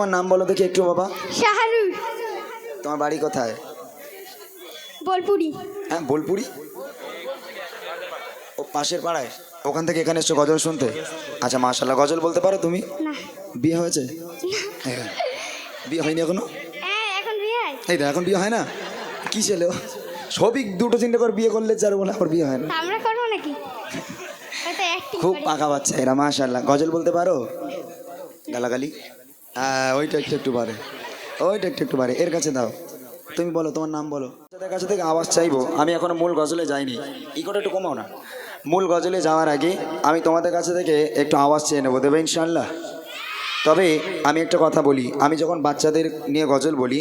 তোমার নাম বলো দেখি একটু বাবা। শাহরুর তোমার বাড়ি কোথায়? বোলপুরি। হ্যাঁ বোলপুরি? ও পাশের পাড়ায়? ওখান থেকে এখানে এসছো গজল শুনতে? আচ্ছা মাশাল্লাহ গজল বলতে পারো তুমি? না। বিয়ে হয়েছে? হ্যাঁ। বিয়ে হয়নি এখনও? হ্যাঁ এখন বিয়ে এই তো এখন বিয়ে হয় না? কি ছেলে? সবই দুটো তিনটে করে বিয়ে করলে চার বলে আবার বিয়ে হয় না। আমরা করব নাকি? খুব পাকা বাচ্চা এরা মাশাল্লাহ গজল বলতে পারো? গালাগালি? হ্যাঁ ওইটা একটু একটু পারে ওইটা একটু একটু পারে এর কাছে দাও। তুমি বলো, তোমার নাম বলো। তাদের কাছে থেকে আওয়াজ চাইব। আমি এখনও মূল গজলে যাইনি। ইকোটা একটু কমাও না। মূল গজলে যাওয়ার আগে আমি তোমাদের কাছে থেকে একটু আওয়াজ চেয়ে নেব। দেবে ইনশাল্লাহ তবে আমি একটা কথা বলি। আমি যখন বাচ্চাদের নিয়ে গজল বলি,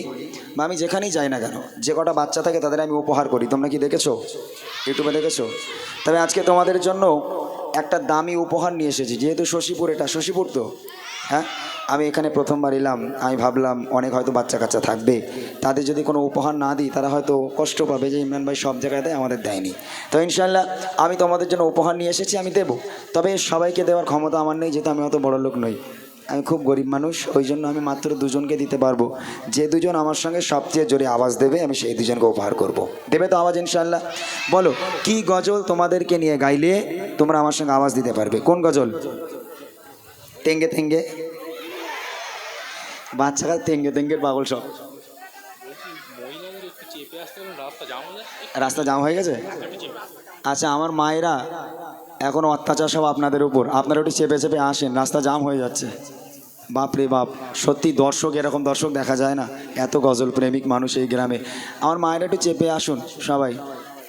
বা আমি যেখানেই যাই না কেন, যে কটা বাচ্চা থাকে তাদের আমি উপহার করি। তোমরা কি দেখেছ? ইউটিউবে দেখেছ? তবে আজকে তোমাদের জন্য একটা দামি উপহার নিয়ে এসেছি। যেহেতু শশীপুর এটা, শশীপুর তো হ্যাঁ? আমি এখানে প্রথমবার এলাম, আমি ভাবলাম অনেক হয়তো বাচ্চা কাচ্চা থাকবে। তাদের যদি কোনো উপহার না দিই, তারা হয়তো কষ্ট পাবে যে ইমরান ভাই সব জায়গায় দেয়, আমাদের দেয়নি। তো ইনশাল্লাহ আমি তোমাদের জন্য উপহার নিয়ে এসেছি, আমি দেবো। তবে সবাইকে দেওয়ার ক্ষমতা আমার নেই, যেহেতু আমি অত বড় লোক নই। আমি খুব গরিব মানুষ, ওই জন্য আমি মাত্র দুজনকে দিতে পারব। যে দুজন আমার সঙ্গে সবচেয়ে জোরে আওয়াজ দেবে, আমি সেই দুজনকে উপহার করব। দেবে তো আওয়াজ ইনশাল্লাহ বলো, কি গজল তোমাদেরকে নিয়ে গাইলে তোমরা আমার সঙ্গে আওয়াজ দিতে পারবে? কোন গজল? তেঙ্গে তেঙ্গে। বাচ্চারা তেঙ্গে তেঙ্গের পাগল সব। রাস্তা জাম হয়ে গেছে? আচ্ছা আমার মায়েরা এখন অত্যাচার সব আপনাদের উপর। আপনারা একটু চেপে চেপে আসেন, রাস্তা জাম হয়ে যাচ্ছে। বাপ রে বাপ, সত্যি দর্শক এরকম দর্শক দেখা যায় না? এত গজল প্রেমিক মানুষ এই গ্রামে। আমার মায়েরা একটু চেপে আসুন, সবাই।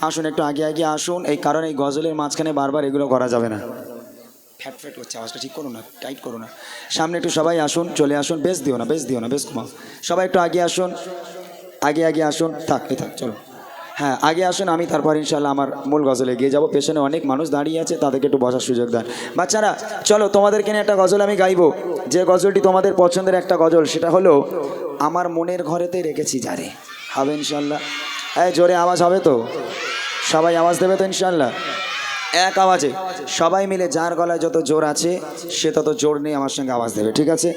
আসুন, একটু আগে আগে আসুন, এই কারণে এই গজলের মাঝখানে বারবার এগুলো করা যাবে না। ফ্যাট ফ্যাট করছে, আওয়াজটা ঠিক করো না, টাইট করো না। সামনে একটু সবাই আসুন, চলে আসুন, বেশ দিও না, বেশ দিও না, বেশ কমাও সবাই একটু আগে আসুন, আগে আগে আসুন, থাক থাক, চলো। হ্যাঁ আগে আসুন, আমি তারপর ইনশাল্লাহ আমার মূল গজলে এগিয়ে যাব। পেছনে অনেক মানুষ দাঁড়িয়ে আছে, তাদেরকে একটু বসার সুযোগ দেন। বাচ্চারা, চলো তোমাদেরকে নিয়ে একটা গজল আমি গাইবো। যে গজলটি তোমাদের পছন্দের একটা গজল, সেটা হলো, আমার মনের ঘরেতে রেখেছি যারে। হবে ইনশাল্লাহ হ্যাঁ জোরে আওয়াজ হবে তো? সবাই আওয়াজ দেবে তো ইনশাল্লাহ এক আওয়াজে। সবাই মিলে যার গলায় যত জোর আছে, সে তত জোর নিয়ে আমার সঙ্গে আওয়াজ দেবে, ঠিক আছে?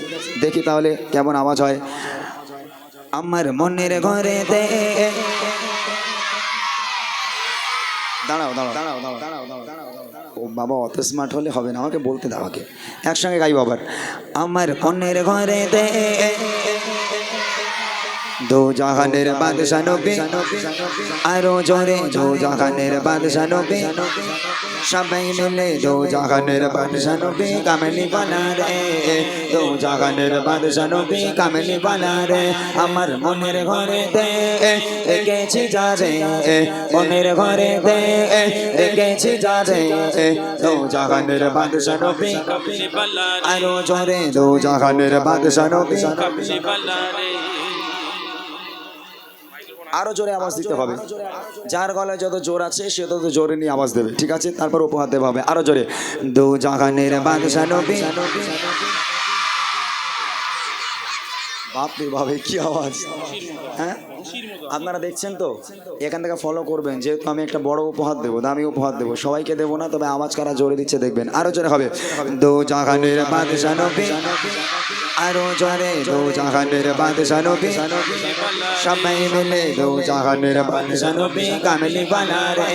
দেখি তাহলে কেমন আওয়াজ হয়। আমার মনের ঘরে দাঁড়াও দাঁড়াও দাঁড়াও ও বাবা, অত স্মার্ট হলে হবে না, আমাকে বলতে দাও আমাকে একসঙ্গে গাই বাবার আমার কন্যের ঘরে দে দো জাহানের বাদশা নবী, আরও জোরে দো জাহানের বাদশা নবী। সবাই মিলে দো জাহানের বাদশা নবী, কামলি বানা রে। দো জাহানের বাদশা নবী, কামলি বানা রে। আমার মনের ঘরে দে রেখেছি যা রে। মনের ঘরে দে রেখেছি যা রে। দো জাহানের বাদশা নবী, আরও জোরে দো জাহানের বাদশা নবী। কাবলি বালা রে। আরও জোরে আওয়াজ দিতে হবে। যার গলায় যত জোর আছে সে তত জোরে নিয়ে আওয়াজ দেবে। ঠিক আছে? তারপর উপহার দেওয়া হবে। আরও জোরে। দু জাহানের বাদশা নবী। বাপরে বাপে কি আওয়াজ? হ্যাঁ? আপনারা দেখছেন তো? এখান থেকে ফলো করবেন। যেহেতু আমি একটা বড় উপহার দেবো দামি উপহার দেবো। সবাইকে দেবো না তবে আওয়াজ কারা জোরে দিচ্ছে দেখবেন। আরও জোরে হবে। দু জাহানের বাদশা নবী। আরও জোরে দু জাহানের বাদশা নবী সবাই মিলে দু জাহানের বাদশা নবী কামলি বানা রে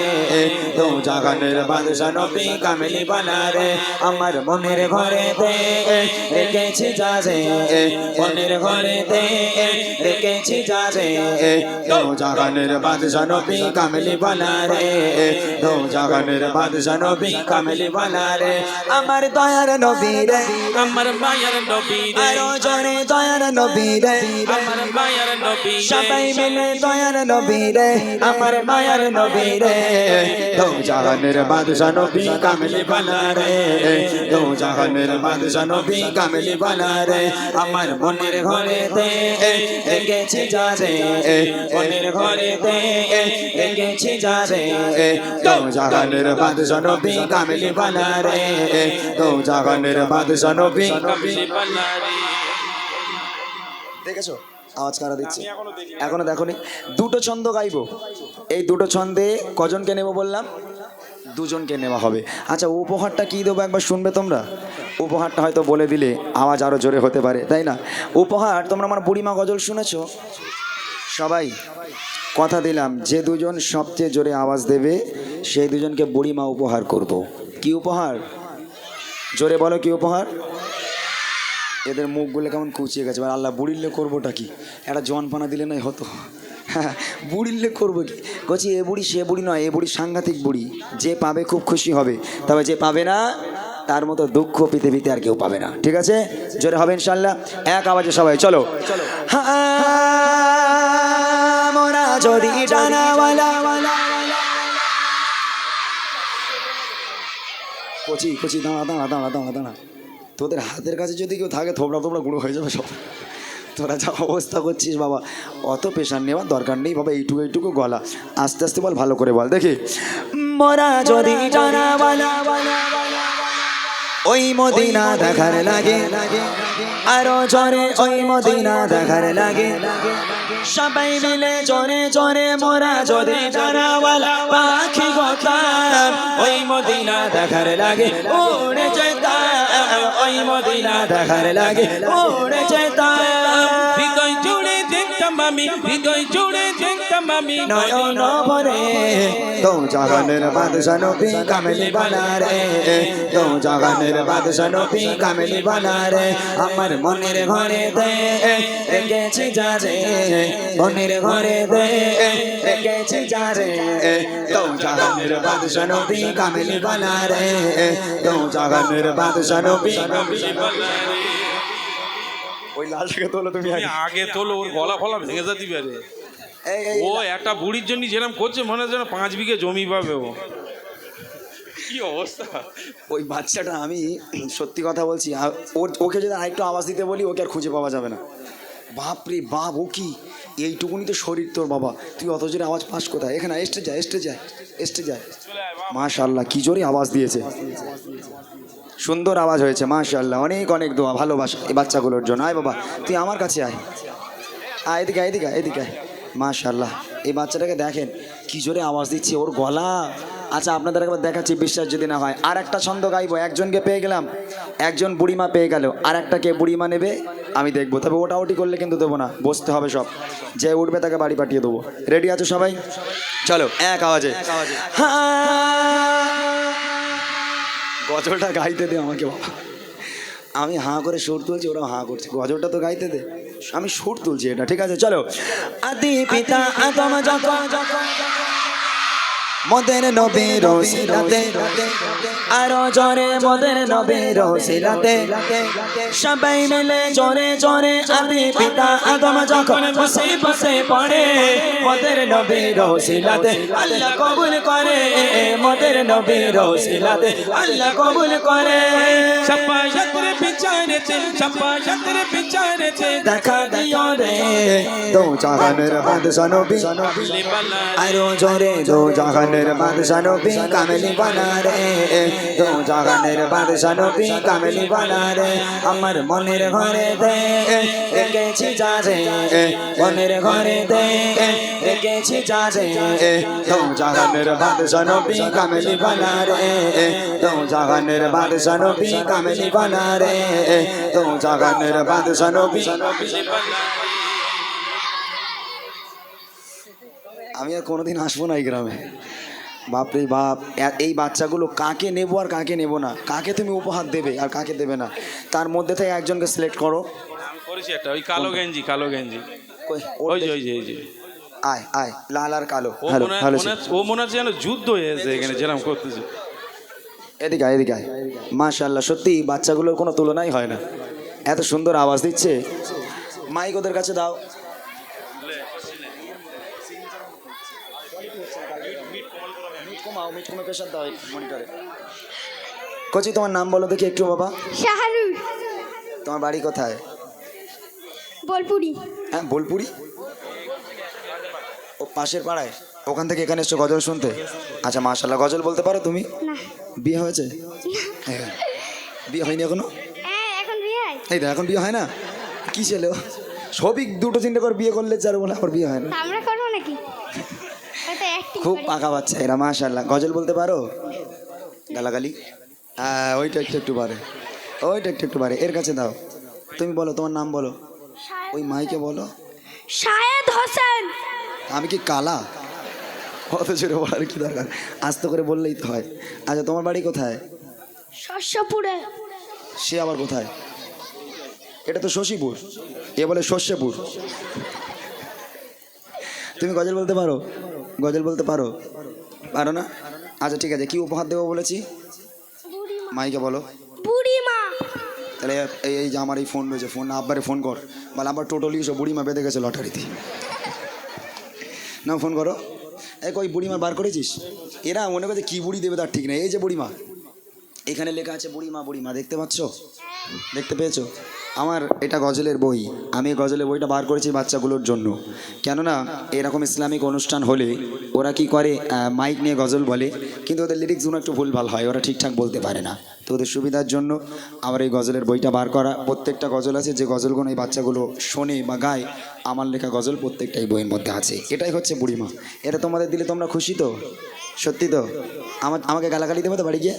দু জাহানের বাদশা নবী কামলি বানা রে আমার মনের ঘরে দে রেখেছি যা রে মনের ঘরে দে রেখেছি যা রে দু জাহানের বাদশা নবী কামলি বানা রে দু জাহানের বাদশা নবী কামলি বানা রে আমার দয়ার নবী রে, আমার মায়ের নবী রে। জোরে দয়ার নবী রে আমার মায়ের নবী রে সবাই মিলে দয়ার নবী রে আমার মায়ার নবী রে দো জাহানের বাদশা নবী কামলি বানা রে দো জাহানের বাদশা নবী কামলি বানা রে আমার মনের ঘরে দে রেখেছি যা রে মনের ঘরে দে রেখেছি যা রে। দো জাহানের বাদশা নবী কামলি বানা রে দো জাহানের বাদশা নবী রে দেখেছ? আওয়াজ কারা দিচ্ছে? এখনও দেখোনি। দুটো ছন্দ গাইবো। এই দুটো ছন্দে কজনকে নেব বললাম? দুজনকে নেওয়া হবে। আচ্ছা উপহারটা কী দেবো একবার শুনবে তোমরা? উপহারটা হয়তো বলে দিলে আওয়াজ আরও জোরে হতে পারে তাই না? উপহার তোমরা আমার বুড়িমা গজল শুনেছো? সবাই কথা দিলাম যে দুজন সবচেয়ে জোরে আওয়াজ দেবে সেই দুজনকে বুড়িমা উপহার করব। কি উপহার? জোরে বলো কি উপহার? এদের মুখগুলো কেমন কুচিয়ে গেছে। এবার আল্লাহ বুড়িলে করবোটা কি? একটা জনপানা দিলে নাই হতো। হ্যাঁ বুড়িলে করব কি? বলছি এ বুড়ি সে বুড়ি নয় এ বুড়ি সাংঘাতিক বুড়ি। যে পাবে খুব খুশি হবে তবে যে পাবে না তার মতো দুঃখ পৃথিবীতে আর কেউ পাবে না। ঠিক আছে? জোরে হবে ইনশাল্লাহ এক আওয়াজে সবাই চলো। যদি কচি কচি দাঁড়া দাঁড়া দাঁড়া দাঁড়া দাঁড়া। তোদের হাতের কাছে যদি কেউ থাকে থোবড়া থোবড়া গুঁড়ো হয়ে যাবে সব। তোরা যা অবস্থা করছিস বাবা অত পেশার নেওয়ার দরকার নেই বাবা এইটুকু এইটুকু গলা। আস্তে আস্তে বল ভালো করে বল দেখি। মরা যদি ওই মদিনা দেখার লাগে আরও জরে ওই মদিনা দেখার লাগে। সবাই মিলে জরে জরে মোরা যদি জানাওয়ালা পাখি গোতাম ওই মদিনা দেখার লাগে। উড়ে যেতাম ওই মদিনা দেখার লাগে। জুড়ে দেখতাম আমি হৃদয় জুড়ে দেখতাম আমি নয়ন ভরে তো জাগানের বাদশা নবী কামেলি বানা রে তো জাগানের বাদশা নবী কামেলি বানা রে আমার মনের ঘরে দে রেখেছি যা রে মনের ঘরে দে রেখেছি যা রে তো জাগানের বাদশা নবী কামেলি বানা রে তো জাগানের বাদশা নবী ওই লালটাকে তোলো তুমি তুমি আগে। তোলো ওর গলা ফলা ভেঙে যা দিবে রে। ও একটা বুড়ির জন্য যেরকম করছে মনে হয় যেন পাঁচ বিঘে জমি পাবে ও। কি অবস্থা? ওই বাচ্চাটা আমি সত্যি কথা বলছি ওর ওকে যদি আরেকটু আওয়াজ দিতে বলি ওকে আর খুঁজে পাওয়া যাবে না। বাপ রে বাপ ও কি? এইটুকুনি তো শরীর তোর বাবা। তুই অত জোরে আওয়াজ পাস কোথায়? এখানে এসতে যায় এসতে যায় এসতে যায় মাশাল্লাহ কি জোরে আওয়াজ দিয়েছে। সুন্দর আওয়াজ হয়েছে মাশাল্লাহ অনেক অনেক দোয়া ভালোবাসা এই বাচ্চাগুলোর জন্য। আয় বাবা তুই আমার কাছে আয়। আয় এদিকে এদিকে এদিকে আয়। মাশাল্লাহ এই বাচ্চাটাকে দেখেন কি জোরে আওয়াজ দিচ্ছে ওর গলা। আচ্ছা আপনাদের একবার দেখাচ্ছি বিশ্বাস যদি না হয়। আর একটা ছন্দ গাইবো একজনকে পেয়ে গেলাম। একজন বুড়িমা পেয়ে গেল। আর একটা কে বুড়িমা নেবে আমি দেখব। তবে ওটা ওটি করলে কিন্তু দেবো না বসতে হবে সব। যে উঠবে তাকে বাড়ি পাঠিয়ে দেবো। রেডি আছো সবাই? চলো এক আওয়াজে। গজলটা গাইতে দে আমাকে বাবা। আমি হাঁ করে সুর তুলছি ওরা হাঁ করছে। গজলটা তো গাইতে দে। আমি সুর তুলছি এটা, ঠিক আছে? চলো। আদি পিতা আদম যখন মদের নবীর সিরাতে আরও জরে মদের নবীর সিরাতে সবাই মিলে জরে জরে আদি পিতা আদম যখন বসে বসে পড়ে মদের নবীর সিরাতে আল্লাহ কবুল করে মদের নবীর সিরাতে আল্লাহ কবুল করে। সাপায়াতের বিচারেছে সাপায়াতের বিচারেছে দেখা দিও রে দো জাহানের বাদশা নবী। আরও জোরে দো জাহানের বাদশা নবী কামেলি বানা রে দো জাহানের বাদশা নবী কামেলি বানা রে আমার মনের ঘরে দে রেখেছি যা রে মনের ঘরে দে রেখেছি যা রে দো জাহানের বাদশা নবী কামেলি বানা রে দো জাহানের বাদশা নবী কামেলি বানা রে দো জাহানের বাদশা নবী আমি আর কোনোদিন আসব না এই গ্রামে। বাপরে বাপ এই বাচ্চাগুলো কাকে নেব আর কাকে নেব না? কাকে তুমি উপহার দেবে আর কাকে দেবে না? তার মধ্যে থেকে একজনকে সিলেক্ট করো। করেছি একটা ওই কালো গেঞ্জি কালো গেঞ্জি। ওই যে ওই যে ওই যে। আয় আয় লাল আর কালো। ভালো ভালো ও মনে হচ্ছে যেন যুদ্ধ হয়েছে এখানে যেরকম করতেছে। এদিকে আয় এদিকে আয়। মাশাল্লাহ সত্যি বাচ্চাগুলোর কোনো তুলনাই হয় না। এত সুন্দর আওয়াজ দিচ্ছে। মাইক ওদের কাছে দাও। কচি তোমার নাম বলো দেখি একটু বাবা। শাহরুর তোমার বাড়ি কোথায়? বোলপুরি। হ্যাঁ বোলপুরি? ও পাশের পাড়ায়? ওখান থেকে এখানে এসছো গজল শুনতে? আচ্ছা মাশাল্লাহ গজল বলতে পারো তুমি? না। বিয়ে হয়েছে? হ্যাঁ। বিয়ে হয়নি এখনও? হ্যাঁ এখন বিয়ে হয়। এই তো এখন বিয়ে হয় না? কি ছেলে? সবই দুটো তিনটে করে বিয়ে করলে যার বলে আবার বিয়ে হয় না। আমরা করব নাকি? খুব পাকা বাচ্চা এরা মাশাল্লাহ গজল বলতে পারো? গালাগালি? হ্যাঁ ওইটা একটু একটু পারে ওইটা একটু একটু পারে এর কাছে দাও। তুমি বলো তোমার নাম বলো। ওই মাইকে বলো। শাহেদ হোসেন। আমি কি কালা? অত জোরে বলার কি দরকার? আস্তে করে বললেই তো হয়। আচ্ছা তোমার বাড়ি কোথায়? শস্যপুরে। সে আবার কোথায়? এটা তো শশীপুর। এ বলে শস্যপুর। তুমি গজল বলতে পারো? গজল বলতে পারো? পারো না? আচ্ছা ঠিক আছে। কি উপহার দেবো বলেছি? মাইকে বলো। তাহলে এই এই যে আমার এই ফোন রয়েছে ফোন আব্বারে ফোন কর। বলে আমার টোটালি সব বুড়িমা বেঁধে গেছে লটারিতে। না ফোন করো। এই কই বুড়িমা বার করেছিস? এরা মনে করছে কী বুড়ি দেবে তার ঠিক নেই। এই যে বুড়িমা। এখানে লেখা আছে বুড়িমা বুড়িমা। দেখতে পাচ্ছ? দেখতে পেয়েছ? আমার এটা গজলের বই। আমি এই গজলের বইটা বার করেছি বাচ্চাগুলোর জন্য। কেননা, এরকম ইসলামিক অনুষ্ঠান হলে ওরা কি করে মাইক নিয়ে গজল বলে, কিন্তু ওদের লিরিক্সগুলো একটু ভুলভাল হয়, ওরা ঠিকঠাক বলতে পারে না। তো ওদের সুবিধার জন্য আমার এই গজলের বইটা বার করা। প্রত্যেকটা গজল আছে, যে গজলগুলো এই বাচ্চাগুলো শোনে বা গায়, আমার লেখা গজল প্রত্যেকটাই বইয়ের মধ্যে আছে। এটাই হচ্ছে বুড়িমা। এটা তোমাদের দিলে তোমরা খুশি তো? সত্যি তো? আমার, আমাকে গালাগালি দেবো তো বাড়ি গিয়ে?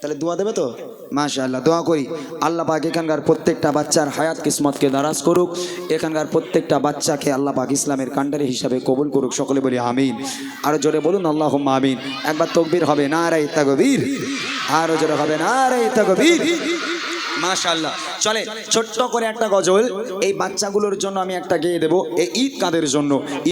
তাহলে দোয়া দেবে তো? মাশাআল্লাহ, দোয়া করি। আল্লাহ পাক এখানকার প্রত্যেকটা বাচ্চার হায়াত, কিসমতকে দারাজ করুক। এখানকার প্রত্যেকটা বাচ্চাকে আল্লাহ পাক ইসলামের কাণ্ডারি হিসাবে কবুল করুক। সকলে বলি আমিন। আরও জোরে বলুন আল্লাহ আমিন। একবার তকবির হবে না রে তাকবীর। আরও জোরে হবে না রে তাকবীর। মাশাআল্লাহ। চলে, ছোট্ট করে একটা গজল। এই বাচ্চাগুলোর জন্য আমি একটা গেয়ে দেবো। এই ঈদ কাদের জন্য?